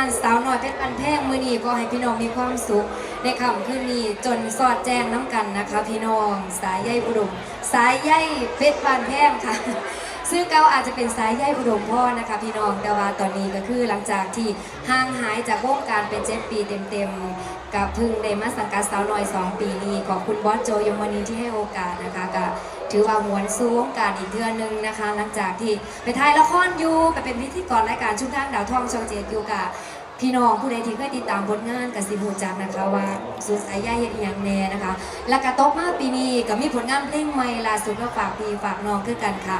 านสาวน้อยเพชรบันแพงมือนีก็ให้พี่น้องมีความสุขในคำขึ้นนี้จนสอดแจ้งน้ำกันนะคะ พี่น้องสายใยอุดม สายใยเพชรบันแพงค่ะ ซึ่งเกาอาจจะเป็นสายใยอุดมพ่อนะคะพี่น้องแต่ว่าตอนนี้ก็คือหลังจากที่ห่างหายจากวงการเป็นเจ็ดปีเต็มๆกับพึ่งได้มาสังกัดสาวน้อย 2 ปีนี้ขอบคุณบอสโจยมันนี่ที่ให้โอกาสนะคะกับถือว่าหวนสู้วงการอีกเทือนนึงนะคะ หลังจากที่ไปถ่ายละครอยู่ไปเป็นพิธีกรรายการชุมทางดาวทองช่องเจ็ดอยู่กับ พี่น้องผู้ใดที่เคยติดตามผลงานกับสิบูจักนะคะว่าสุดสายใยเฮ็ดอียงแน่นะคะ แล้กก็ตกมาปีนี้ก็มีผลงานเพลงใหม่ล่าสุดมาฝากพี่ฝากน้องคือกันค่ะ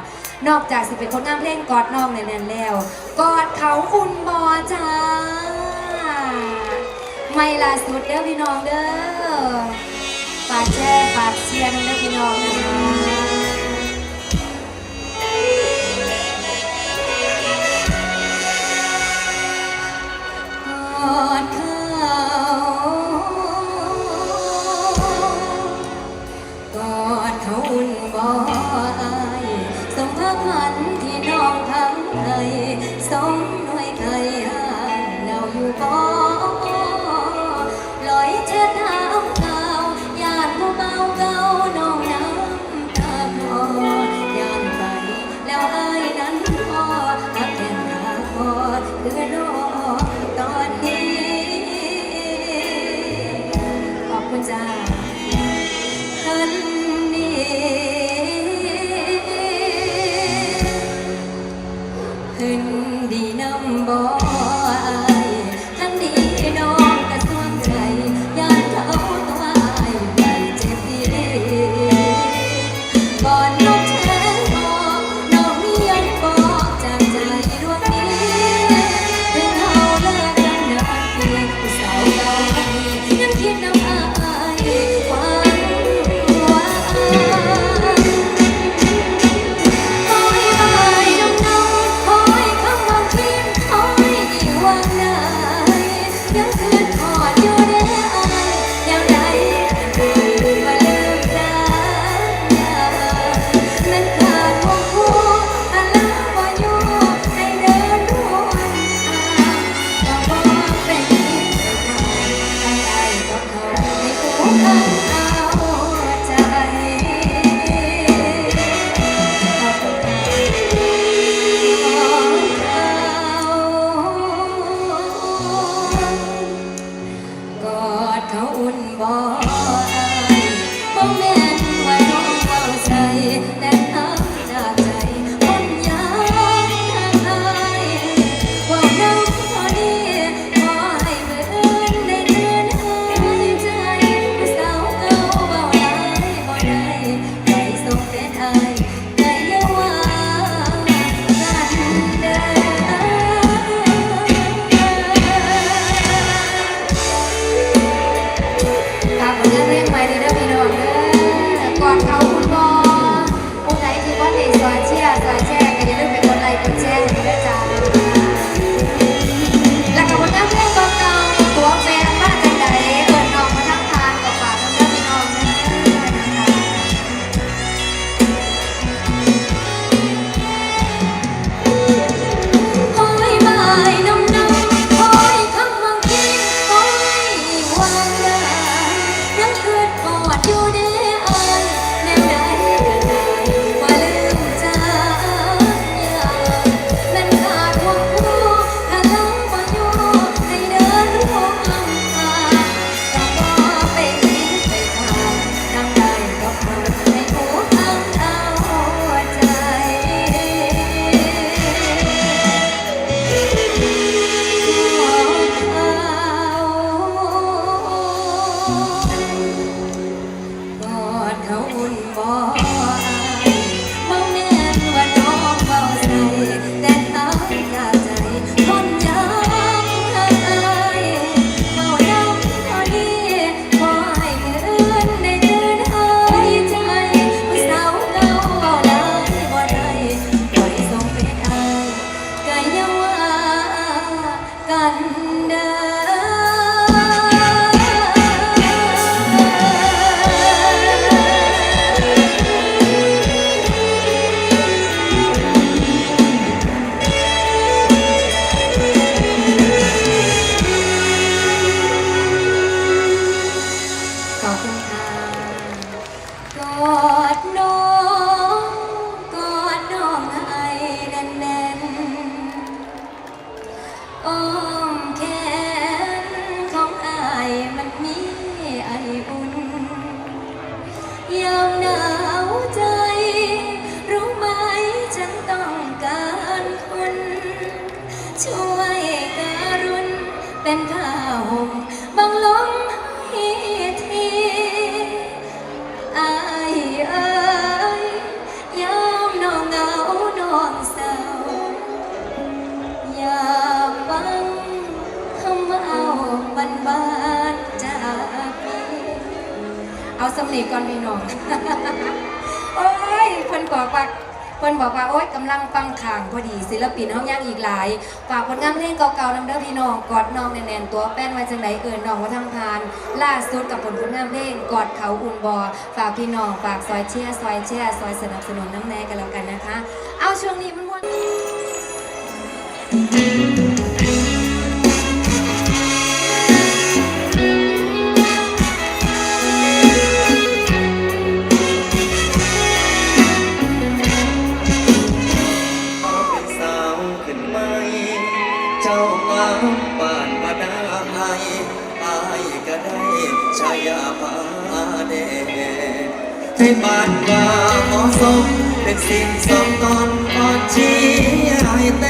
นอกจากสิเป็นผลงานเพลงกอดน้องแนแนนแล้วกอดเขาคุณบอจ้าไม่ล่าสุดเด้อพี่น้องเด้อฝากแชร์ฝากเชียร์น้องพี่น้องนะคะำบ่ เป็นข้าห่มบังลมให้ทีอายเอ้ยยามน้องเหงาน้องเศร้าอย่าฟังคำเอาบันบานจากพี่เอาสำนีก่อนพี่น้อง โอ้ยเพิ่นกว่ากัก เพิ่นบอกว่าโอ๊ยกำลังฟังข่างพอดีศิลปินเฮายังอีกหลายฝากผลงานเพลงเก่าๆนำเด้อพี่น้องกอดน้องแน่นๆตัวแป้นไว้จังไดเอิญนน้องว่าทำพาน ล่าสุดกับผลผลงานเพลงกอดเขาอุ่นบอฝากพี่น้องฝากซอยเชียร์ซอยแช่ซอยสนับสนุนน้ำแน่กันแล้วกันนะคะ เอาช่วงนี้มันมวนเป็ ให้บ้านกาเหมาะสมเป็นสิ่งสองตอนอ่อชี้ให้แต่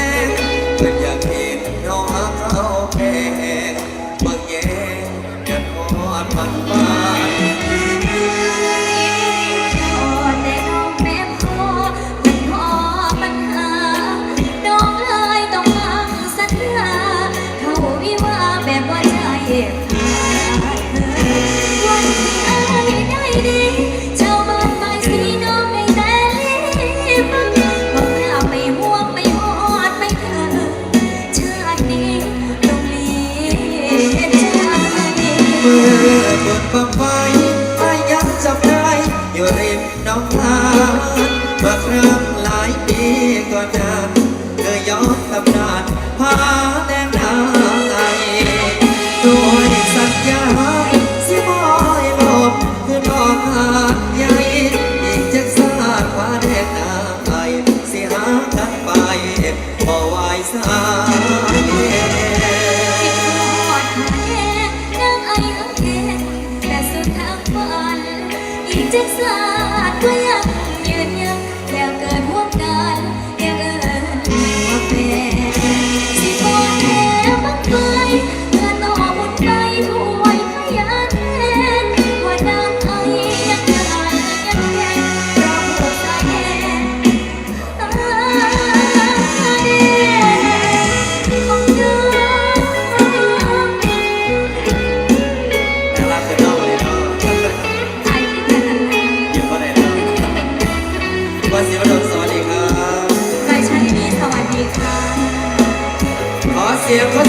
ห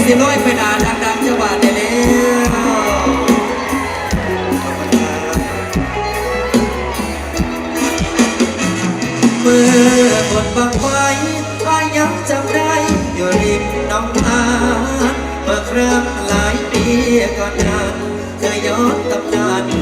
สิร้อยไปนานดังๆจังหวัดเดเร็วขอบคุณครับเมื่อบทบังไว้อายังจำได้อยู่ริมน้องหานเมื่อครั้งหลายปีก่อนนั้นเธอย้อนตำนาน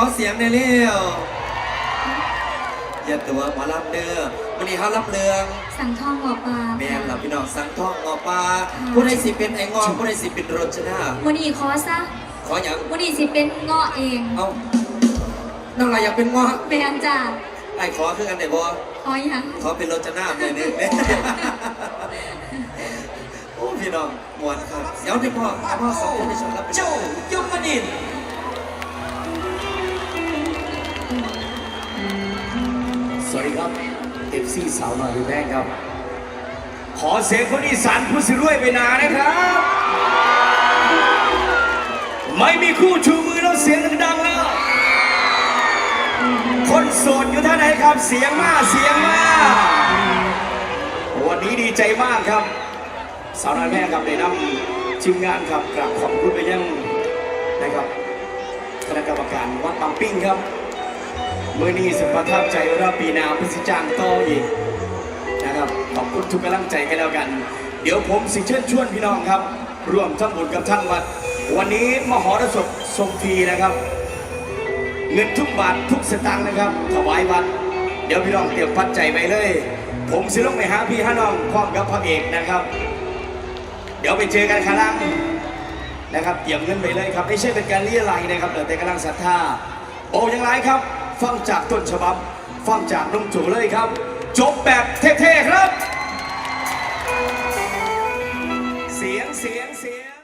อดแจกขอเสียงในอยเร็วอย่าตัวหมาล่ำเด้อวันนี้เขารับเรืองสั่งทองหัวปลาแม่นเราพี่น้องสังทองงอปลาผู้ใดสิเป็นไอ้งอผู้ใดสิเป็นรจนาวันนี้ขอซะขออย่างวันนี้สิเป็นเงาะเองเอาน้องอะไรอยากเป็นงอเป็นอันจ้าไอ้ขอคือกันได้บ่ขอยังขอเป็นรจนาเลยเนี่ยโอ้พี่น้องมวนครับเดี๋ยวที่พ่อพ่อสองคนได้ชมครับเจ้ายมนิน ดีครับเอฟซีสาวน้อยแดงครับ ขอเสียงคนอีสานผู้สิรวยไปนานะครับ ไม่มีคู่ชูมือแล้วเสียงดังๆแล้ว คนโสดอยู่ท่านไหนครับเสียงมากเสียงมากวันนี้ดีใจมากครับ สาวน้อยแม่ครับได้ำทีมงานครับกราบขอบคุณไปยังนะครับคณะกรรมการวัดปังปิ้งครับ เมื่อนี้สุดประทับใจว่าปีนาพิสิจางต่ออีกนะครับขอบคุณทุกกำลังใจกันแล้วกัน เดี๋ยวผมสิเชิญชวนพี่น้องครับ ร่วมทำบุญกับท่านวัด วันนี้มหรสพทรงฟรีนะครับ เงินทุกบาททุกสตางค์นะครับถวายวัด เดี๋ยวพี่น้องเตรียมปัจจัยไปเลย ผมสิลงไปหาพี่ฮาน้องพร้อมกับพระเอกนะครับ เดี๋ยวไปเจอกันข้างล่างนะครับเตรียมเงินไปเลยครับไม่ใช่เป็นการเรียไรนะครับแต่กำลังศรัทธาโอ้ยังไรครับ ฟังจากต้นฉบับ ฟังจากลุงจู่เลยครับ จบแบบเท่ๆครับ เสียงเสียงเสียง